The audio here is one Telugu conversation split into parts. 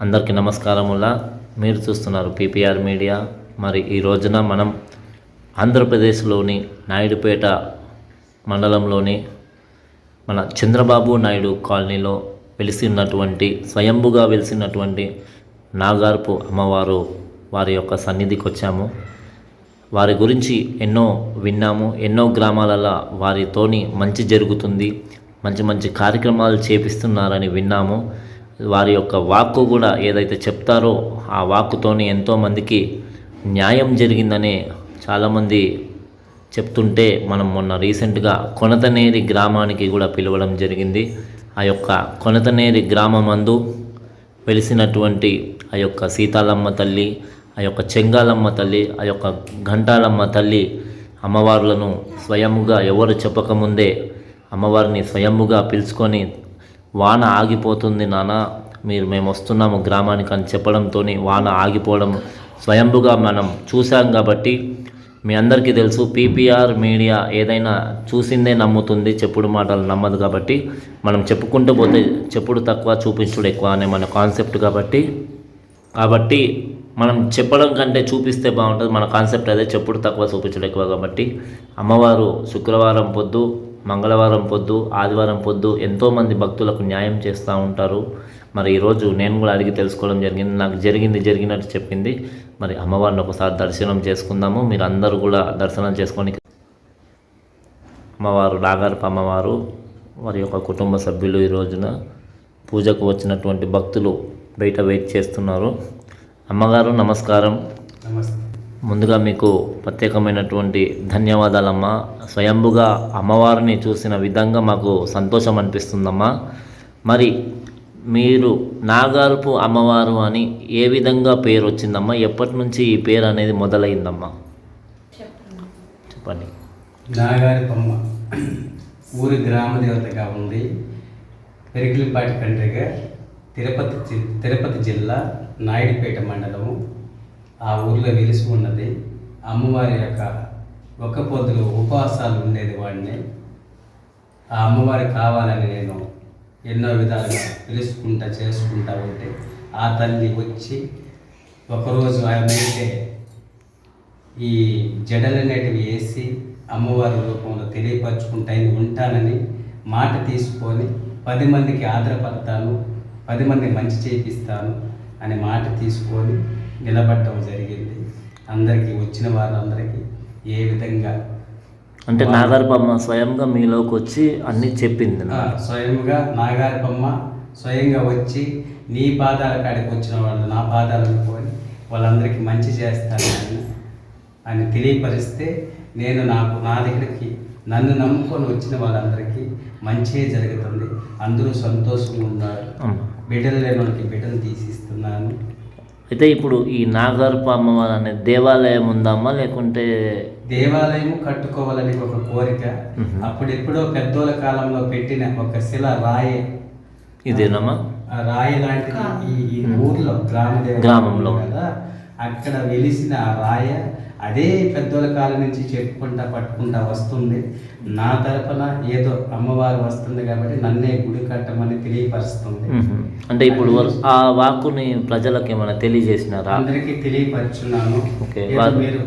అందరికీ నమస్కారములా. మీరు చూస్తున్నారు పీపీఆర్ మీడియా. మరి ఈ రోజున మనం ఆంధ్రప్రదేశ్లోని నాయుడుపేట మండలంలోని మన చంద్రబాబు నాయుడు కాలనీలో వెలిసి ఉన్నటువంటి స్వయంభుగా వెలిసినటువంటి నాగార్పు అమ్మవారు వారి యొక్క సన్నిధికి వచ్చాము వారి గురించి ఎన్నో విన్నాము. ఎన్నో గ్రామాలలో వారితోని మంచి జరుగుతుంది. మంచి మంచి కార్యక్రమాలు చేపిస్తున్నారని విన్నాము. వారి యొక్క వాక్కు కూడా ఏదైతే చెప్తారో ఆ వాక్కుతోనే ఎంతోమందికి న్యాయం జరిగిందని చాలామంది చెప్తుంటే మనం మొన్న రీసెంట్గా కొనతనేరి గ్రామానికి కూడా పిలవడం జరిగింది. ఆ యొక్క కొనతనేరి గ్రామమందు వెలిసినటువంటి ఆ యొక్క సీతాలమ్మ తల్లి ఆ యొక్క చెంగాలమ్మ తల్లి ఆ యొక్క ఘంటాలమ్మ తల్లి అమ్మవార్లను స్వయముగా ఎవరు చెప్పకముందే అమ్మవారిని స్వయముగా పిలుచుకొని వాన ఆగిపోతుంది నాన్న మీరు మేము వస్తున్నాము గ్రామానికి అని చెప్పడంతో వాన ఆగిపోవడం స్వయంభుగా మనం చూసాం కాబట్టి మీ అందరికీ తెలుసు పీపీఆర్ మీడియా ఏదైనా చూసిందే నమ్ముతుంది చెప్పుడు మాటలు నమ్మదు కాబట్టి మనం చెప్పుకుంటూ పోతే చెప్పుడు తక్కువ చూపించుడు ఎక్కువ అనే మన కాన్సెప్ట్ కాబట్టి. కాబట్టి మనం చెప్పడం కంటే చూపిస్తే బాగుంటుంది మన కాన్సెప్ట్ అదే చెప్పుడు తక్కువ చూపించడం ఎక్కువ కాబట్టి. అమ్మవారు శుక్రవారం పొద్దు మంగళవారం పొద్దు ఆదివారం పొద్దు ఎంతోమంది భక్తులకు న్యాయం చేస్తూ ఉంటారు. మరి ఈరోజు నేను కూడా అడిగి తెలుసుకోవడం జరిగింది. నాకు జరిగింది జరిగినట్టు చెప్పింది. మరి అమ్మవారిని ఒకసారి దర్శనం చేసుకుందాము. మీరు అందరూ కూడా దర్శనం చేసుకొని అమ్మవారు నాగారప అమ్మవారు వారి యొక్క కుటుంబ సభ్యులు ఈ రోజున పూజకు వచ్చినటువంటి భక్తులు బయట వెయిట్ చేస్తున్నారు. అమ్మగారు నమస్కారం. నమస్తే. ముందుగా మీకు ప్రత్యేకమైనటువంటి ధన్యవాదాలమ్మా. స్వయంభుగా అమ్మవారిని చూసిన విధంగా మాకు సంతోషం అనిపిస్తుందమ్మా. మరి మీరు నాగార్పు అమ్మవారు అని ఏ విధంగా పేరు వచ్చిందమ్మా? ఎప్పటి నుంచి ఈ పేరు అనేది మొదలైందమ్మా? చెప్పండి. నాగార్పమ్మ ఊరి గ్రామ దేవతగా ఉంది పెరిగిలిపాటి కండ్రిగా తిరుపతి తిరుపతి జిల్లా నాయుడుపేట మండలము. ఆ ఊర్లో వెలిసి ఉన్నది. అమ్మవారి యొక్క ఒక్క పొద్దులు ఉపవాసాలు ఉండేది వాడిని. ఆ అమ్మవారి కావాలని నేను ఎన్నో విధాలుగా పిలుచుకుంటా చేసుకుంటా ఉంటే ఆ తల్లి వచ్చి ఒకరోజు ఆయన అయితే ఈ జడలనేటివి వేసి అమ్మవారి రూపంలో తెలియపరచుకుంటా ఉంటానని మాట తీసుకొని పది మందికి ఆదరపడతాను పది మంది మంచి చేపిస్తాను అనే మాట తీసుకొని నిలబడటం జరిగింది అందరికీ వచ్చిన వారందరికీ ఏ విధంగా అంటే నాగార్పు అమ్మ స్వయంగా మీలోకి వచ్చి అన్నీ చెప్పింది. స్వయంగా నాగారపమ్మ స్వయంగా వచ్చి నీ పాదాల కాడికి వచ్చిన వాళ్ళు నా పాదాలను కొని వాళ్ళందరికీ మంచి చేస్తాను అని అని తెలియపరిస్తే నేను నాకు నా దగ్గరికి నన్ను నమ్ముకొని వచ్చిన వాళ్ళందరికీ మంచి జరుగుతుంది అందరూ సంతోషంగా ఉన్నారు. బిడ్డలు లేని వాళ్ళకి బిడ్డలు తీసిస్తున్నాను అయితే ఇప్పుడు ఈ నాగార్పు అమ్మవారు అనే దేవాలయం ఉందమ్మా లేకుంటే దేవాలయం కట్టుకోవాలని ఒక కోరిక. అప్పుడెప్పుడో పెద్దోళ్ళ కాలంలో పెట్టిన ఒక శిల రాయే. ఇదేనమ్మా? ఆ రాయి లాంటిది ఈ ఊర్లో గ్రామ గ్రామంలో. కదా. అక్కడ వెలిసిన ఆ రాయ అదే పెద్దోళ్ళ కాలం నుంచి చెప్పుకుంటా పట్టుకుంటా వస్తుంది. నా తరపున ఏదో అమ్మవారు వస్తుంది కాబట్టి నన్నే గుడి కట్టమని తెలియపరుస్తుంది. అంటే ఇప్పుడు ఆ వాక్కుని ప్రజలకు ఏమైనా తెలియజేసినారా? అందరికీ తెలియపరుచున్నాను. మీరు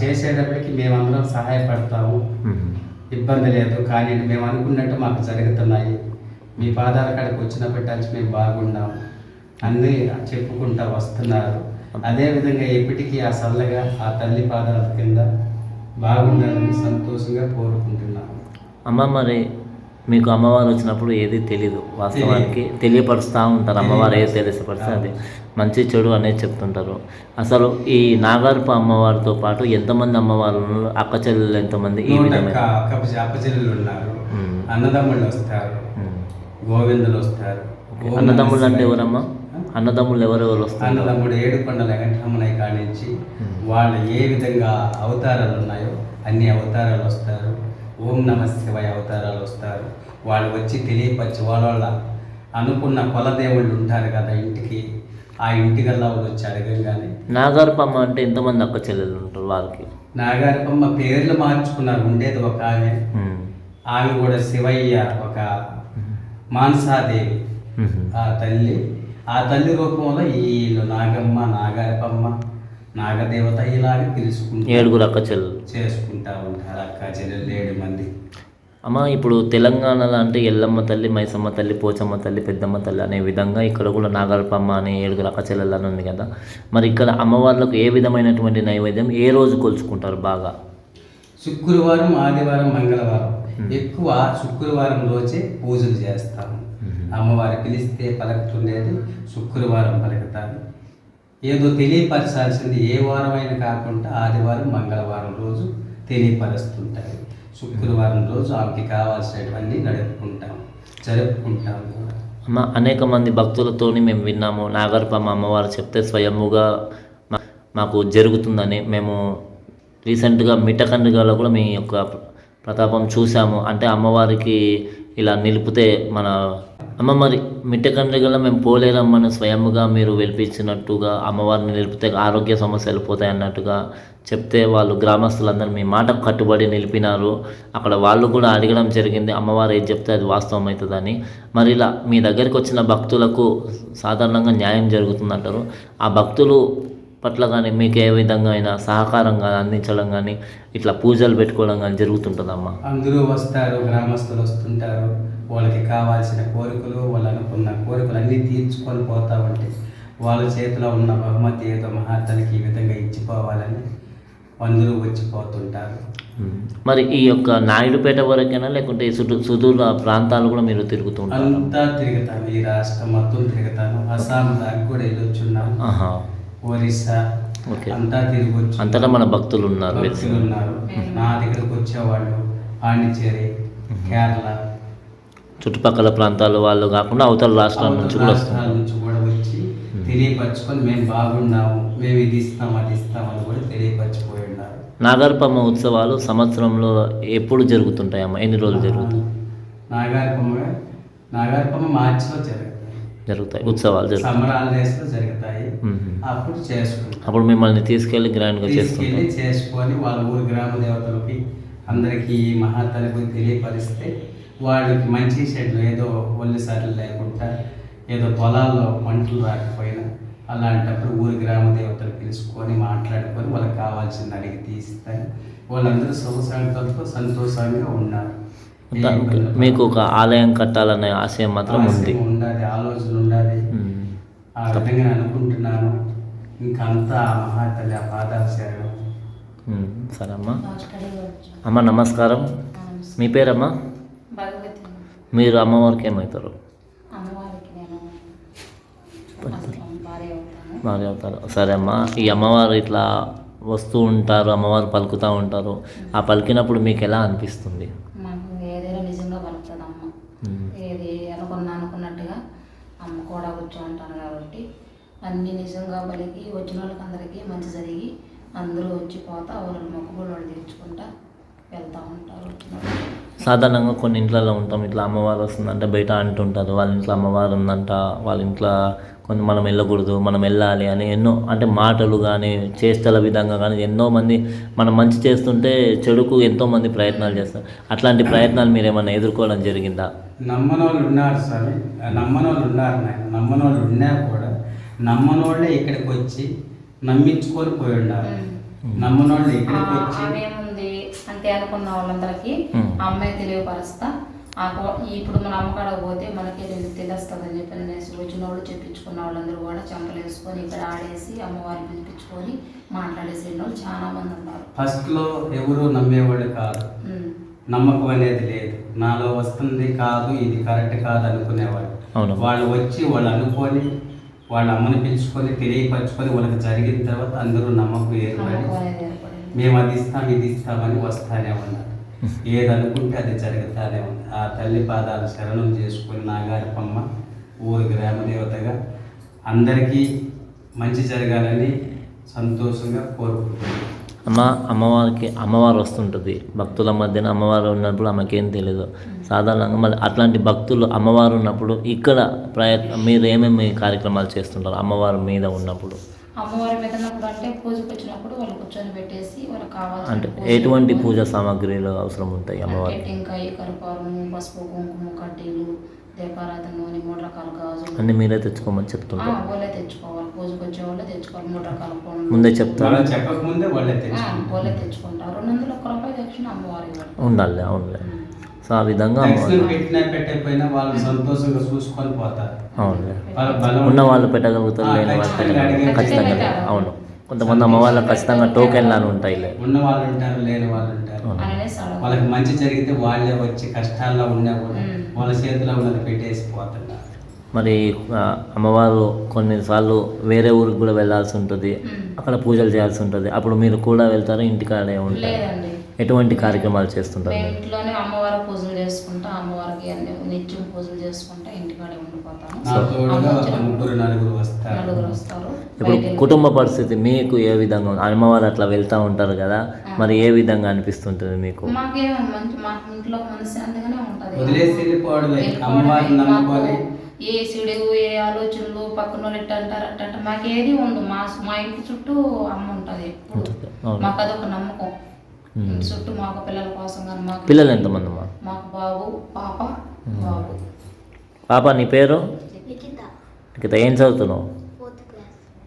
చేసేటప్పటికి మేమందరం సహాయపడతాము. ఇబ్బంది లేదు కానీ మేము అనుకున్నట్టు మాకు జరుగుతున్నాయి. మీ పాదాల కాడికి వచ్చినప్పటి నుంచి మేము బాగున్నాము అన్నీ చెప్పుకుంటా వస్తున్నారు. అదేవిధంగా ఎప్పటికీ ఆ చల్లగా ఆ తల్లి పాదాల కింద బాగుండాలని సంతోషంగా కోరుకుంటున్నాము అమ్మ మరి మీకు అమ్మవారు వచ్చినప్పుడు ఏది తెలీదు. వాస్తవానికి తెలియపరుస్తూ ఉంటారు. అమ్మవారు ఏది తెలియపరిస్తే అది. మంచి చెడు అనేది చెప్తుంటారు. అసలు ఈ నాగార్పు అమ్మవారితో పాటు ఎంతమంది అమ్మవారు ఉన్నారు? అక్క చెల్లెలు ఎంతమంది? ఈ విధమైన. అక్క అప్పచెల్లెలు ఉన్నారు. మ్మ్. అన్నదమ్ముళ్ళు వస్తారు. గోవిందులు వస్తారు. అన్నదమ్ముళ్ళు అంటే. ఎవరమ్మా? అన్నదమ్ముళ్ళు ఎవరెవరు వస్తారు అన్నదమ్ముడు ఏడు కొండల వెంకటరమణయ్య కానించి వాళ్ళు ఏ విధంగా అవతారాలు ఉన్నాయో అన్ని అవతారాలు వస్తారు. ఓం నమ శివాయ అవతారాలు వస్తారు. వాళ్ళు వచ్చి తెలియపరిచి వాళ్ళ వాళ్ళ అనుకున్న కులదేవుళ్ళు ఉంటారు కదా ఇంటికి ఆ ఇంటికల్లా వాళ్ళు వచ్చి అడగంగానే. నాగార్పు అమ్మ అంటే ఎంతమంది అక్క చెల్లెలు ఉంటారు వారికి నాగారిపమ్మ పేర్లు మార్చుకున్నారు ఉండేది ఒక ఆమె. మ్మ్. ఆమె కూడా శివయ్య ఒక మానసాదేవి. మ్మ్. ఆ తల్లి ఆ తల్లి రూపంలో వీళ్ళు నాగమ్మ నాగారపమ్మ నాగదేవత ఇలాగ పిలుచుకుంటూ ఏడుగురు అక్క చెల్లెలు. చేసుకుంటా ఉంటారు. అక్క చెల్లెలు ఏడు మంది. అమ్మ ఇప్పుడు తెలంగాణలో అంటే ఎల్లమ్మ తల్లి మైసమ్మ తల్లి పోచమ్మ తల్లి పెద్దమ్మ తల్లి అనే విధంగా ఇక్కడ కూడా నాగరపమ్మ అనే ఏడుగురు అక్క చెల్లెలు అని ఉంది కదా. మరి ఇక్కడ అమ్మవార్లకు ఏ విధమైనటువంటి నైవేద్యం ఏ రోజు కొలుచుకుంటారు బాగా? శుక్రవారం ఆదివారం మంగళవారం. ఎక్కువ శుక్రవారం రోజే పూజలు చేస్తాము. అమ్మవారి పిలిస్తే పలుకుతుండేది శుక్రవారం పలుకుతారు. ఏదో తెలియపరచాల్సింది ఏ వారమైనా కాకుండా ఆదివారం మంగళవారం రోజు తెలియపరుస్తుంటారు. శుక్రవారం రోజు ఆమెకి కావాల్సినటువన్నీ నడుపుకుంటాం జరుపుకుంటాం కూడా అమ్మ అనేక మంది భక్తులతోని మేము విన్నాము. నాగరపమ్మ అమ్మవారు చెప్తే స్వయముగా మా- మాకు జరుగుతుందని మేము రీసెంట్గా మిట్టకండ్రిగాలో కూడా మీ యొక్క ప్రతాపం చూసాము అంటే అమ్మవారికి ఇలా నిలిపితే మన అమ్మ మరి మిట్టకండ్రిగల మేము పోలేరమ్మని స్వయంగా మీరు వెలిపించినట్టుగా అమ్మవారిని నిలిపితే ఆరోగ్య సమస్యలు పోతాయి అన్నట్టుగా చెప్తే వాళ్ళు గ్రామస్తులందరూ మీ మాటకు కట్టుబడి నిలిపినారు. అక్కడ వాళ్ళు కూడా అడగడం జరిగింది. అమ్మవారు ఏది చెప్తే అది వాస్తవం అవుతుందని. మరి ఇలా మీ దగ్గరికి వచ్చిన భక్తులకు సాధారణంగా న్యాయం జరుగుతుందంటారు. ఆ భక్తులు పట్ల కానీ మీకు ఏ విధంగా అయినా సహకారం కానీ అందించడం కానీ ఇట్లా పూజలు పెట్టుకోవడం కానీ జరుగుతుంటుందమ్మా? అందరూ వస్తారు గ్రామస్తులు వస్తుంటారు. వాళ్ళకి కావాల్సిన కోరికలు వాళ్ళు అనుకున్న కోరికలు అన్నీ తీర్చుకొని పోతా ఉంటే వాళ్ళ చేతిలో ఉన్న బహుమతి ఏదో మహాతలకి ఈ విధంగా ఇచ్చిపోవాలని అందరూ వచ్చిపోతుంటారు. మరి ఈ యొక్క నాయుడుపేట వరకేనా లేకుంటే ఈ సుదూ సుదూర ప్రాంతాలు కూడా మీరు తిరుగుతుంటారు అంతా తిరుగుతాను. ఈ రాష్ట్రం మొత్తం తిరుగుతాను. అస్సాం దాకా కూడా వెళ్ళొచ్చున్నాను. ఒరిస్సా అంతా తిరగొచ్చు అంతటా మన భక్తులు ఉన్నారు భక్తులు ఉన్నారు. నా దగ్గరకు వచ్చేవాళ్ళు పాండిచ్చేరి కేరళ చుట్టుపక్కల ప్రాంతాల వాళ్ళు కాకుండా అవతల రాష్ట్రాల నుంచి కూడా రాష్ట్రాల వస్తున్నారు నుంచి కూడా వచ్చి తెలియపరచుకొని మేము బాగున్నాము మేము ఇది ఇస్తాం అది ఇస్తాం అని కూడా తెలియపరచిపోయి ఉన్నారు. నాగర్పమ్మ ఉత్సవాలు సంవత్సరంలో ఎప్పుడు జరుగుతుంటాయమ్మా? ఎన్ని రోజులు జరుగుతాయి? నాగార్పమ్మ నాగార్పమ్మ మార్చిలో జరుగుతాయి జరుగుతాయి ఉత్సవాలు జరుగుతాయి. అప్పుడు చేసుకుంటాం. అప్పుడు మిమ్మల్ని తీసుకెళ్ళి గ్రాండ్గా తీసుకెళ్ళి చేసుకొని వాళ్ళ ఊరి గ్రామ దేవతలకి అందరికీ ఈ మహాతల గురించి తెలియపరిస్తే వాళ్ళకి మంచి చెట్లు ఏదో ఒళ్ళు సర్లు లేకుండా ఏదో పొలాల్లో మంటలు రాకపోయినా అలాంటప్పుడు ఊరి గ్రామ దేవతలు పిలుచుకొని మాట్లాడుకొని వాళ్ళకి కావాల్సింది అడిగి తీస్తాయి. వాళ్ళందరూ సుఖ సంతోషంగా ఉన్నారు. మీకు ఒక ఆలయం కట్టాలనే ఆశయం మాత్రం ఉంది. ఉండాలి ఆలోచన ఉండాలి. ఆ విధంగా నేను అనుకుంటున్నాను. ఇంకంతా మహాతల్లి ఆ పాదాల. సరే అమ్మా. అమ్మ నమస్కారం. మీ పేరమ్మా? భగవతి. మీరు అమ్మవారికి ఏమవుతారు? భార్య అవుతారు. సరే అమ్మా. ఈ అమ్మవారు ఇట్లా వస్తూ ఉంటారు అమ్మవారు పలుకుతూ ఉంటారు. ఆ పలికినప్పుడు మీకు ఎలా అనిపిస్తుంది మాకు ఏదైనా నిజంగా పలుకుతుంది అమ్మ మ్మ్. ఏది అనుకున్నా అనుకున్నట్టుగా అమ్మ కూడా కూర్చో ఉంటాను కాబట్టి అన్ని నిజంగా పలికి వచ్చిన వాళ్ళకి అందరికీ మంచి జరిగి అందరూ వచ్చి పోతా వాళ్ళ మొక్కుబడి వాళ్ళు తీర్చుకుంటా వెళ్తూ ఉంటారు. సాధారణంగా కొన్ని ఇంట్లలో ఉంటాం. ఇట్లా అమ్మవారు వస్తుందంటే బయట అంటుంటారు. వాళ్ళ ఇంట్లో అమ్మవారు ఉందంట. వాళ్ళ ఇంట్లో కొన్ని మనం వెళ్ళకూడదు మనం వెళ్ళాలి అని ఎన్నో అంటే మాటలు కానీ చేష్టల విధంగా కానీ ఎన్నో మంది మనం మంచి చేస్తుంటే చెడుకు ఎంతో మంది ప్రయత్నాలు చేస్తారు. అట్లాంటి ప్రయత్నాలు మీరు ఏమైనా ఎదుర్కోవడం జరిగిందా? నమ్మనోళ్ళు ఉన్నారు ఆ నమ్మనోళ్ళు ఉన్నారు నాయన. నమ్మనోళ్ళు ఉన్నా కూడా నమ్మనోళ్ళే ఇక్కడికి వచ్చి నమ్మించుకొని పోయి మ్మ్. నమ్మనోళ్ళు ఇక్కడికి వచ్చి అంతే అనుకున్న వాళ్ళందరికీ అమ్మాయి తెలియపరుస్తా. ఇప్పుడు మన అమ్మకాడ పోతే మనకి ఇది తెలుస్తుందని చెప్పి అనేసి వచ్చిన వాళ్ళు చెప్పించుకున్న వాళ్ళందరూ కూడా చెంపలు వేసుకొని ఇక్కడ ఆడేసి అమ్మవారిని పిలిపించుకొని మాట్లాడేసి వాళ్ళు చాలా మంది ఉన్నారు. ఫస్ట్లో ఎవరు నమ్మేవాళ్ళు కాదు. మ్మ్. నమ్మకం అనేది లేదు. నాలో వస్తుంది కాదు ఇది కరెక్ట్ కాదు అనుకునేవాళ్ళు. వాళ్ళు వచ్చి వాళ్ళు అనుకొని వాళ్ళ అమ్మని పిలుచుకొని తెలియపరచుకొని వాళ్ళకి జరిగిన తర్వాత అందరూ నమ్మకం ఏర్పడి మేము అది ఇస్తాం ఇది ఇస్తామని వస్తానే ఉన్నారు. ఏది అనుకుంటే అది జరుగుతానే ఉంది. ఆ తల్లి పాదాలు శరణం చేసుకొని నాగారిపమ్మ ఊరి గ్రామ దేవతగా అందరికీ మంచి జరగాలని సంతోషంగా కోరుకుంటున్నాను. అమ్మ అమ్మవారికి అమ్మవారు వస్తుంటుంది. భక్తుల మధ్యన అమ్మవారు ఉన్నప్పుడు ఆమెకేం తెలియదు సాధారణంగా మళ్ళీ అట్లాంటి భక్తులు అమ్మవారు ఉన్నప్పుడు ఇక్కడ ప్రయత్నం మీరు ఏమేమి కార్యక్రమాలు చేస్తుంటారు అమ్మవారి మీద ఉన్నప్పుడు? అమ్మవారి మీద అంటే పూజకు వచ్చినప్పుడు వాళ్ళు కూర్చొని పెట్టేసి వాళ్ళకి అంటే ఎటువంటి పూజా సామాగ్రిలు అవసరం ఉంటాయి అంటే అమ్మవారికి? టెంకాయ కరపారం పసుపు కుంకుమ కడ్డీలు దీపారాధన మూడు రకాల గాజులు. అన్నీ మీరే తెచ్చుకోమని చెప్తుంటారు. వాళ్ళే తెచ్చుకోవాలి. పూజకు వచ్చే వాళ్ళే తెచ్చుకోవాలి మూడు రకాల పండ్లు ముందే చెప్తారా? మనం చెప్పకముందే వాళ్ళే తెచ్చుకుంటారు. వాళ్ళే తెచ్చుకుంటారు. రెండు వందల ఒక్క రూపాయి దక్షిణ అమ్మవారి ఉండాలి అవునులే. సో ఆ విధంగా పెట్టినా పెట్టకపోయినా వాళ్ళు సంతోషంగా చూసుకొని పోతారు. అవునులే. వాళ్ళ బలం ఉన్న వాళ్ళు పెట్టగలుగుతారు లేని వాళ్ళు ఖచ్చితంగా పెట్టగలుగుతారు. ఖచ్చితంగా. అవును. కొంతమంది అమ్మ వాళ్ళకి ఖచ్చితంగా టోకెన్ లాగా ఉంటాయిలే ఉన్న వాళ్ళు ఉంటారు లేని వాళ్ళు ఉంటారు. అవును. వాళ్ళకి మంచి జరిగితే వాళ్ళే వచ్చి కష్టాల్లో ఉన్నా కూడా. వాళ్ళ చేతిలో ఉన్నది పెట్టేసి పోతున్నారు. మరి అమ్మవారు కొన్నిసార్లు వేరే ఊరికి కూడా వెళ్ళాల్సి ఉంటుంది. అక్కడ పూజలు చేయాల్సి ఉంటుంది. అప్పుడు మీరు కూడా వెళ్తారు? ఇంటికాడే ఉంటారు? ఎటువంటి కార్యక్రమాలు చేస్తుంటారు? ఇంట్లోనే అమ్మవారి పూజలు చేసుకుంటా అమ్మవారికి అన్ని నిత్యం పూజలు చేసుకుంటా ఇంటికాడే ఉండిపోతాను నలుగురు వస్తారు. ఇప్పుడు కుటుంబ పరిస్థితి మీకు ఏ విధంగా? అమ్మవారు అట్లా వెళ్తూ ఉంటారు కదా మరి ఏ విధంగా అనిపిస్తుంటుంది మీకు? మాకేమో మంచి మా ఇంట్లో మనశ్శాంతిగానే ఉంటది. వదిలేసి వెళ్ళిపోవడమే. వెళ్ళిపోవడమే. అమ్మవారిని మాకు నమ్ముకొని ఏ సిడు ఏ ఆలోచనలు పక్కన అంటారు అట్ట అంటారు. మాకేది ఉండదు. మా మా ఇంటి చుట్టూ అమ్మ ఉంటది. మాకు అదొక నమ్మకం. చుట్టూ మాకు పిల్లల కోసం కానీ మాకు పిల్లలు ఎంతమంది మాకు బాబు పాప బాబు. పాప నీ పేరు? లిఖిత ఇక ఏం చదువుతున్నావు?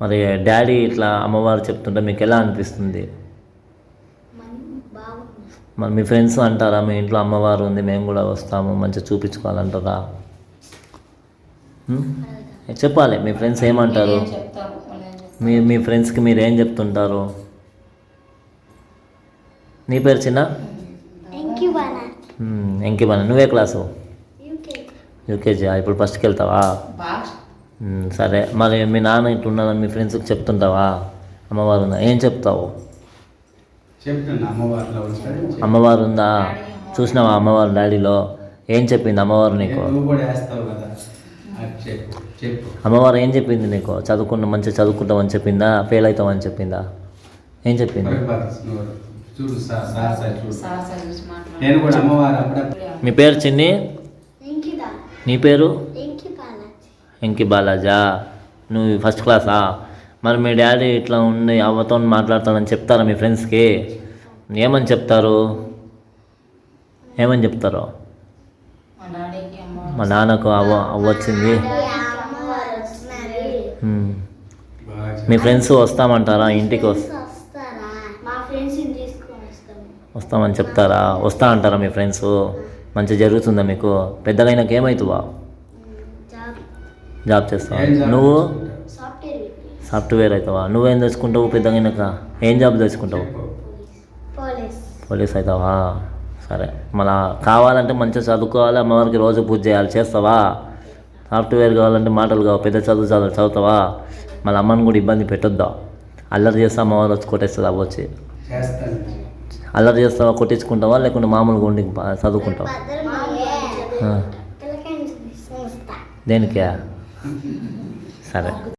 మరి డాడీ ఇట్లా అమ్మవారు చెప్తుంటే మీకు ఎలా అనిపిస్తుంది? మరి మీ ఫ్రెండ్స్ అంటారా మీ ఇంట్లో అమ్మవారు ఉంది మేము కూడా వస్తాము మంచిగా చూపించుకోవాలంటారా? చెప్పాలి. మీ ఫ్రెండ్స్ ఏమంటారు? మీ మీ ఫ్రెండ్స్కి మీరు ఏం చెప్తుంటారు? నీ పేరు చిన్న? థ్యాంక్ యూ బానా ఇంకేమన్నా నువ్వే క్లాసు యూకే యూకేజీ ఇప్పుడు ఫస్ట్కి వెళ్తావా? మ్మ్, సరే. మరి మీ నాన్న ఇట్లున్నారని మీ ఫ్రెండ్స్కి చెప్తుంటావా? అమ్మవారు ఉందా? ఏం చెప్తావు? అమ్మవారు ఉందా? చూసినావా అమ్మవారు డాడీలో? ఏం చెప్పింది అమ్మవారు నీకు? అమ్మవారు ఏం చెప్పింది నీకు? చదువుకున్న మంచిగా చదువుకుంటామని చెప్పిందా? ఫెయిల్ అవుతామని చెప్పిందా? ఏం చెప్పింది? మీ పేరు చిన్ని? నీ పేరు? ఎంకి బాలాజా. నువ్వు ఫస్ట్ క్లాసా? మరి మీ డాడీ ఇట్లా ఉండి అవ్వతో మాట్లాడతానని చెప్తారా మీ ఫ్రెండ్స్కి? ఏమని చెప్తారు? ఏమని చెప్తారు? మా నాన్నకు అవ్వ అవ్వ వచ్చింది అమ్మవారు వస్తున్నారు మ్మ్. బాగా చెప్పు. మీ ఫ్రెండ్స్ వస్తామంటారా? ఇంటికి వస్తామని చెప్తారా? వస్తా అంటారా మీ ఫ్రెండ్స్? మంచిగా జరుగుతుందా మీకు? పెద్దగైనాక ఏమవుతావా జాబ్ చేస్తావా? నువ్వు? సాఫ్ట్వేర్ విత్ సాఫ్ట్వేర్ అవుతావా నువ్వేం తెచ్చుకుంటావు పెద్దగైనాక ఏం జాబ్ తెచ్చుకుంటావు? పోలీస్. అవుతావా సరే. మళ్ళా కావాలంటే మంచిగా చదువుకోవాలి అమ్మవారికి రోజు పూజ చేయాలి చేస్తావా? సాఫ్ట్వేర్ కావాలంటే మాటలు కావు పెద్ద చదువు చదువు చదువుతావా? మళ్ళీ అమ్మని కూడా ఇబ్బంది పెట్టొద్దా. అల్లరి చేస్తే అమ్మవారు వచ్చి కొట్టేస్తుంది అవ్వచ్చు అల్లరి చేస్తావా కొట్టించుకుంటావా లేకుంటే మామూలుగా ఉండి చదువుకుంటావా? దేనికే? సరే.